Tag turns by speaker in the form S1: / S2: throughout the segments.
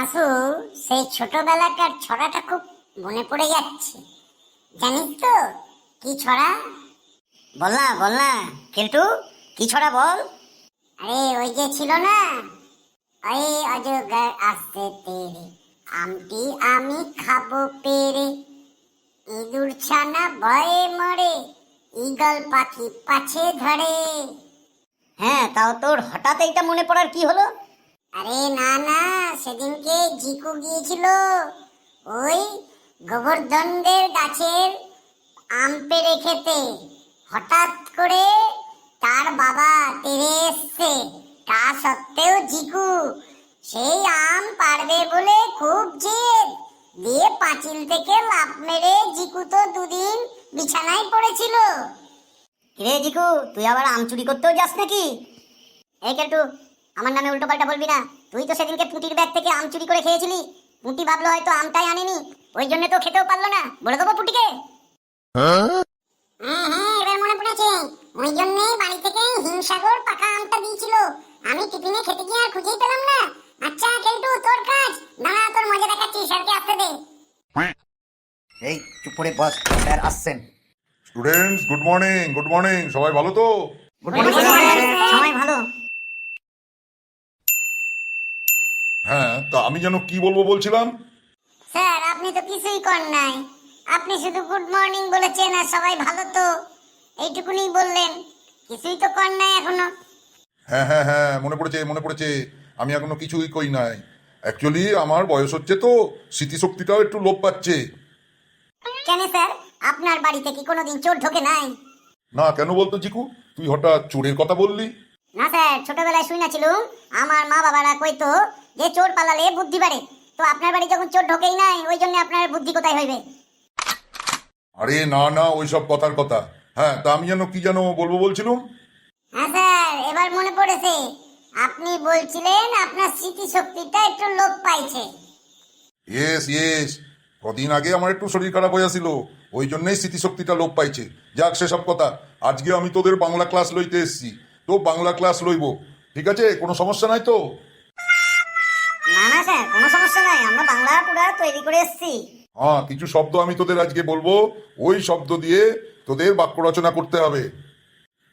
S1: আসু সেই ছোটবেলাকার ছড়াটা খুব মনে পড়ে যাচ্ছে। জানিস তো কি ছড়া?
S2: বল না বল না কেলটু কি ছড়া বল?
S1: আরে ওই যে ছিল না? আরে অজগর আসতে তেরে আমটি আমি খাব পেরে। ইঁদুর ছানা ভয়ে মরে ঈগল পাখি পাছে ধরে।
S2: হ্যাঁ তাও তোর হঠাৎ এইটা মনে পড়ার কি হলো?
S1: আরে না না, সেদিনকে জিকু গিয়েছিল ওই গোবর্ধনদের গাছের আম পেড়ে খেতে। হঠাৎ করে তার বাবা তেরে এসছে। তা সত্ত্বেও জিকু সেই আম পারবে বলে খুব জেদ। দিয়ে পাঁচিল থেকে লাফ মেরে জিকু তো দুদিন বিছানায় পড়েছিল।
S2: রে জিকু, তুই আবার আম চুরি করতেও যাস নাকি? এই কেলটু আমার নামে উল্টো পাল্টা বলবি না। তুই তো সেদিনকে পুঁটির ব্যাগ থেকে আম চুরি করে খেয়েছিলি। পুঁটি ভাবলো হয়তো আমটাই আনেনি। ওই জন্য তো খেতেও পারল না। বলে দেবো পুঁটিকে।
S1: হ্যাঁ? হ্যাঁ এবার মনে পড়েছে। ওই জন্যই বাড়ি থেকে হিমসাগর পাকা আমটা দিয়েছিল। আমি টিফিনে খেতে গিয়ে আর খুঁজেই পেলাম না। আচ্ছা কেলটু তোর কাজ। দাঁড়া তোর মজা দেখাচ্ছি স্যারকে আসতে দে।
S3: এই চুপ করে বস স্যার আসছেন।
S4: Students good morning good morning সবাই ভালো তো?
S3: গুড
S2: সময় ভালো
S4: হ্যাঁ তা আমি যেন কি বলব বলছিলাম?
S1: স্যার আপনি তো কিছুই কর নাই। আপনি শুধু গুড মর্নিং বলেছেন আর সবাই ভালো তো। এইটুকুনি বললেন। কিছুই তো কর নাই এখনও।
S4: হ্যাঁ হ্যাঁ হ্যাঁ মনে পড়েছে মনে পড়েছে। আমি এখনও কিছুই কই নাই। অ্যাকচুয়ালি আমার বয়স হচ্ছে তো স্মৃতিশক্তিটাও একটু লোপ পাচ্ছে।
S1: কেন স্যার? আপনার বাড়িতে কি কোনোদিন চোর ঢোকে নাই?
S4: না কেন বলতো জিকু? তুই হঠাৎ চোরের কথা বললি?
S1: না স্যার ছোটবেলায় শুই ছিলুম আমার মা বাবারা কইতো যে চোর পালালে বুদ্ধি বাড়ে। তো আপনার বাড়ি যখন চোর ঢোকেই নাই ওই জন্য আপনার বুদ্ধি কোথায় হইবে?
S4: আরে না না ওইসব কথার কথা। হ্যাঁ তা আমি যেন কি যেন বলব বলছিলাম?
S1: হ্যাঁ স্যার এবার মনে পড়েছে। আপনি বলছিলেন আপনার স্মৃতিশক্তিটা একটু লোপ পাইছে।
S4: ইয়েস ইয়েস কদিন আগে আমার একটু শরীর খারাপ হয়ে আসিল। ওই জন্যই স্মৃতিশক্তিটা লোপ পাইছে। যাক সেসব কথা। আজকে আমি তোদের বাংলা ক্লাস লইতে এসেছি। তো বাংলা ক্লাস লইব। ঠিক আছে? কোনো সমস্যা নাই তো?
S2: না না স্যার কোনো সমস্যা নাই। আমরা বাংলা পুরা তৈরি করে এসেছি।
S4: হ্যাঁ কিছু শব্দ আমি তোদের আজকে বলব। ওই শব্দ দিয়ে তোদের বাক্য রচনা করতে হবে।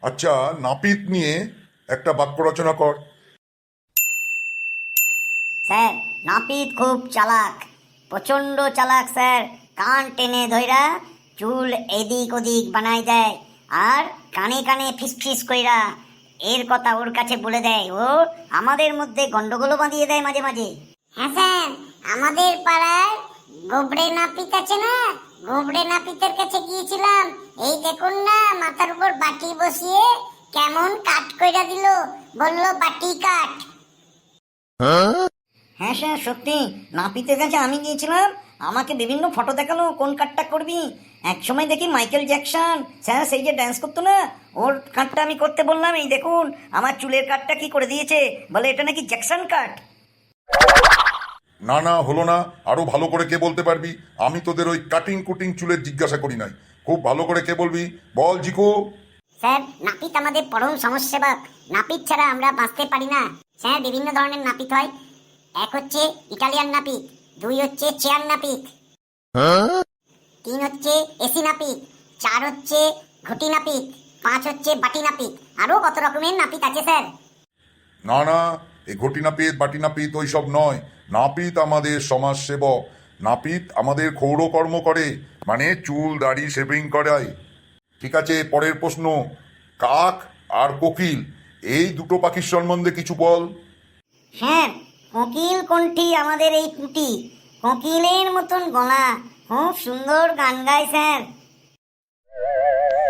S4: আচ্ছা নাপিত নিয়ে একটা বাক্য রচনা কর।
S2: স্যার নাপিত খুব চালাক। প্রচণ্ড চালাক স্যার। কান টেনে ধইরা চুল এদিক ওদিক বানাই দেয়। আর কানে কানে ফিস ফিস কইরা এর কথা ওর কাছে বলে দেয়। ও আমাদের মধ্যে গন্ডগোলও বাঁধিয়ে দেয় মাঝে মাঝে।
S1: হ্যাঁ স্যার আমাদের পাড়ায় গোবড়ে নাপিত আছে না? গোবড়ে নাপিতের কাছে গিয়েছিলাম। এই দেখুন না মাথার উপর বাটি বসিয়ে কেমন কাট কইরা দিল। বলল বাটি কাট
S2: হ্যাঁ স্যার সত্যি। নাপিতের কাছে আমি গিয়েছিলাম। আমাকে বিভিন্ন ফটো দেখাল কোন কাটটা করবি? এক সময় দেখি মাইকেল জ্যাকসন। স্যার সেই যে ড্যান্স করতো না ওর কাটটা আমি করতে বললাম এই দেখুন আমার চুলের কাটটা কি করে দিয়েছে? বলে এটা নাকি জ্যাকসন কাট
S4: না না হলো না আরও ভালো করে কে বলতে পারবি? আমি তোদের ওই কাটিং কুটিং চুলের জিজ্ঞাসা করি নাই। খুব ভালো করে কে বলবি? বল জিকু।
S1: স্যার নাপিত আমাদের পরম সমস্যাবাক নাপিত ছাড়া আমরা বাঁচতে পারি না। স্যার বিভিন্ন ধরনের নাপিত হয়। এক হচ্ছে ইটালিয়ান নাপিত দুই হচ্ছে চেয়ার নাপিত। তিন হচ্ছে এসি নাপিত চার হচ্ছে ঘটি নাপিত পাঁচ হচ্ছে বাটি নাপিত। আরও কত রকমের নাপিত আছে স্যার?
S4: না না এই ঘটি নাপিত বাটি নাপিত ওই সব নয়। নাপিত আমাদের সমাজ সেবক নাপিত আমাদের ক্ষৌরকর্ম করে মানে চুল দাড়ি শেভিং করায়। ঠিক আছে পরের প্রশ্ন কাক আর কোকিল এই দুটো পাখির সম্বন্ধে কিছু বল।
S2: হ্যাঁ কোকিল কণ্ঠী আমাদের এই কুটি। কোকিলের মতন গলা। খুব সুন্দর গান স্যার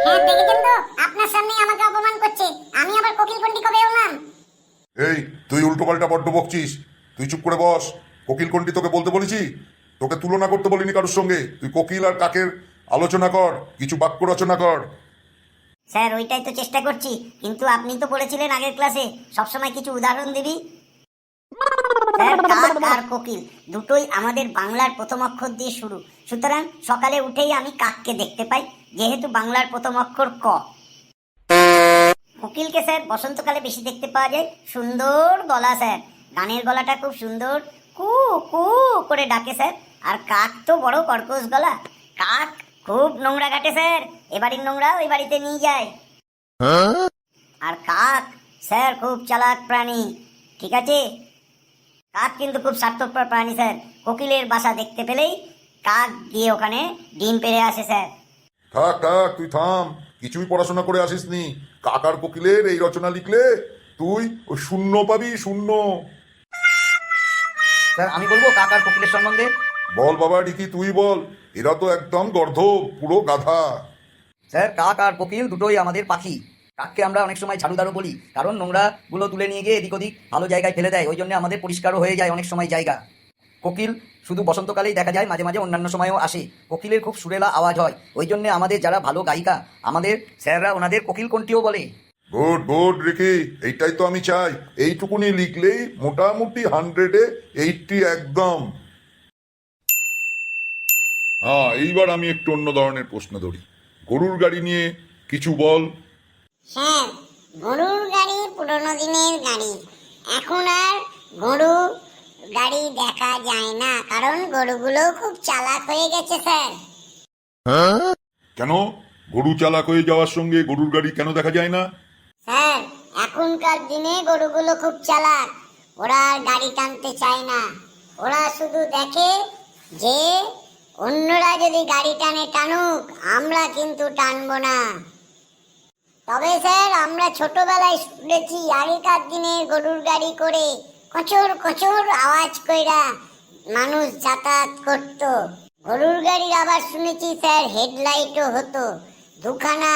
S1: হ্যাঁ দেখেছেন তো? আপনার সামনে আমাকে অপমান করছে। আমি আবার কোকিল কন্টি কবে হলাম
S4: এই তুই উল্টো পাল্টা বড্ড বকছিস। তুই চুপ করে বস। কোকিল কোনটি তোকে বলতে বলেছি? তোকে তুলনা করতে বলিনি কারোর সঙ্গে। তুই কোকিল আর কাকের আলোচনা কর কিছু বাক্য রচনা কর।
S2: স্যার ওইটাই তো চেষ্টা করছি। কিন্তু আপনি তো বলেছিলেন আগের ক্লাসে। সবসময় কিছু উদাহরণ দিবি। স্যার কাক আর কোকিল দুটোই আমাদের বাংলার প্রথম অক্ষর দিয়ে শুরু। সুতরাং সকালে উঠেই আমি কাককে দেখতে পাই যেহেতু বাংলার প্রথম অক্ষর ক। কোকিলকে স্যার বসন্তকালে বেশি দেখতে পাওয়া যায়। সুন্দর গলা স্যার। গানের গলাটা খুব সুন্দর। কু কু করে ডাকে স্যার। আর কাক তো বড় কর্কশ গলা। কাক খুব নোংরা কাটে স্যার। এ বাড়ির নোংরা ওই বাড়িতে নিয়ে যায়। আর কাক স্যার খুব চালাক প্রাণী। ঠিক আছে? কাক কিন্তু খুব স্বার্থপর প্রাণী স্যার। কোকিলের বাসা দেখতে পেলেই কাক গিয়ে ওখানে ডিম পেড়ে আসে স্যার।
S4: থাক থাক তুই থাম। কিছুই পড়াশোনা করে আসিস নি কাকার কোকিলের এই রচনা লিখলে তুই ওই শূন্য পাবি শূন্য।
S3: স্যার আমি বলব কাকার কোকিলের সম্বন্ধে?
S4: বল বাবা ডিকি তুই বল। এরা তো একদম গর্ধ পুরো গাধা।
S3: স্যার কাক আর কোকিল দুটোই আমাদের পাখি। কাককে আমরা অনেক সময় ঝাড়ুদারও বলি। কারণ নোংরাগুলো তুলে নিয়ে গিয়ে এদিক ওদিক ভালো জায়গায় ফেলে দেয়। ওই জন্য আমাদের পরিষ্কারও হয়ে যায় অনেক সময় জায়গা। কোকিল শুধু বসন্তকালেই দেখা যায়, মাঝে মাঝে অন্যান্য সময়ও আসে। কোকিলের খুব সুরেলা আওয়াজ হয়। ওই জন্য আমাদের যারা ভালো গায়িকা, আমাদের স্যাররা ওনাদের কোকিল কোনটিও বলে।
S4: গুড গুড রিকি, এইটাই তো আমি চাই। এইটুকুনি লিখলেই মোটামুটি হান্ড্রেডে এইটটি একদম। হ্যাঁ এইবার আমি একটু অন্য ধরনের প্রশ্ন ধরি। গরুর গাড়ি নিয়ে কিছু বল।
S1: স্যার গরুর গাড়ি পুরোনো দিনের গাড়ি। এখন আর গরু গাড়ি দেখা যায় না কারণ গরুগুলো খুব চালাক হয়ে গেছে স্যার।
S4: কেন? গরু চালাক হয়ে যাওয়ার সঙ্গে গরুর গাড়ি কেন দেখা যায় না?
S1: স্যার এখনকার দিনে গরুগুলো খুব চালাক। ওরা আর গাড়ি টানতে চায় না। ওরা শুধু দেখে যে অন্যরা যদি গাড়ি টানে টানুক আমরা কিন্তু টানবো না। তবে স্যার, আমরা ছোটবেলায় শুনেছি আগেকার দিনে গরুর গাড়ি করে কচর কচর আওয়াজ কইরা মানুষ যাতায়াত করত। গরুর গাড়ির আবার শুনেছি স্যার, হেডলাইটও হতো। দুখানা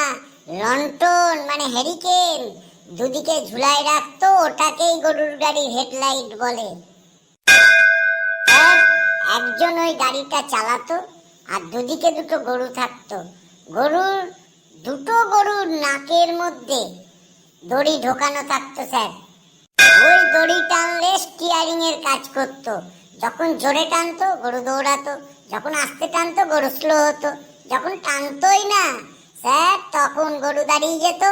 S1: লন্ঠন মানে হ্যারিকেন দুদিকে ঝুলাই রাখতো, ওটাকেই গরুর গাড়ির হেডলাইট বলে। একজন ওই গাড়িটা চালাতো আর দুদিকে দুটো গরু থাকতো। গরুর দুটো গরুর নাকের মধ্যে দড়ি ঢোকানো থাকতো, স্যার। ওই দড়ি টানলে স্টিয়ারিং এর কাজ করতো। যখন জোরে টানতো, গরু দৌড়াতো। যখন আস্তে টানতো, গরু স্লো হতো। যখন টানতোই না, স্যার, তখন গরু দাঁড়িয়ে যেত।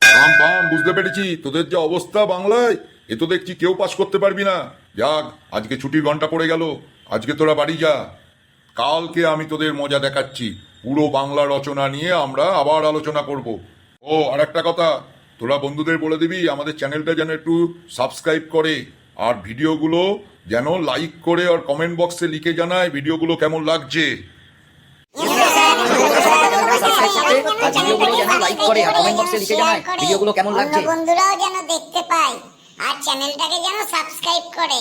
S4: থাম থাম বুঝতে পেরেছি। তোদের যে অবস্থা বাংলায়, এ তো দেখছি কেউ পাস করতে পারবি না। যাক, আজকে ছুটির ঘণ্টা পড়ে গেল। আজকে তোরা বাড়ি যা। কালকে আমি তোদের মজা দেখাচ্ছি। পুরো বাংলা রচনা নিয়ে আমরা আবার আলোচনা করব। ও আর একটা কথা তোরা বন্ধুদের বলে দিবি আমাদের চ্যানেলটা যেন একটু সাবস্ক্রাইব করে আর ভিডিওগুলো যেন লাইক করে আর কমেন্ট বক্সে লিখে জানায় ভিডিওগুলো কেমন লাগছে।
S3: আর ভিডিওগুলো যেন লাইক করে আর কমেন্ট বক্সে লিখে জানায় ভিডিওগুলো কেমন লাগছে।
S1: বন্ধুরাও যেন দেখতে পায় আর চ্যানেলটাকে যেন সাবস্ক্রাইব করে।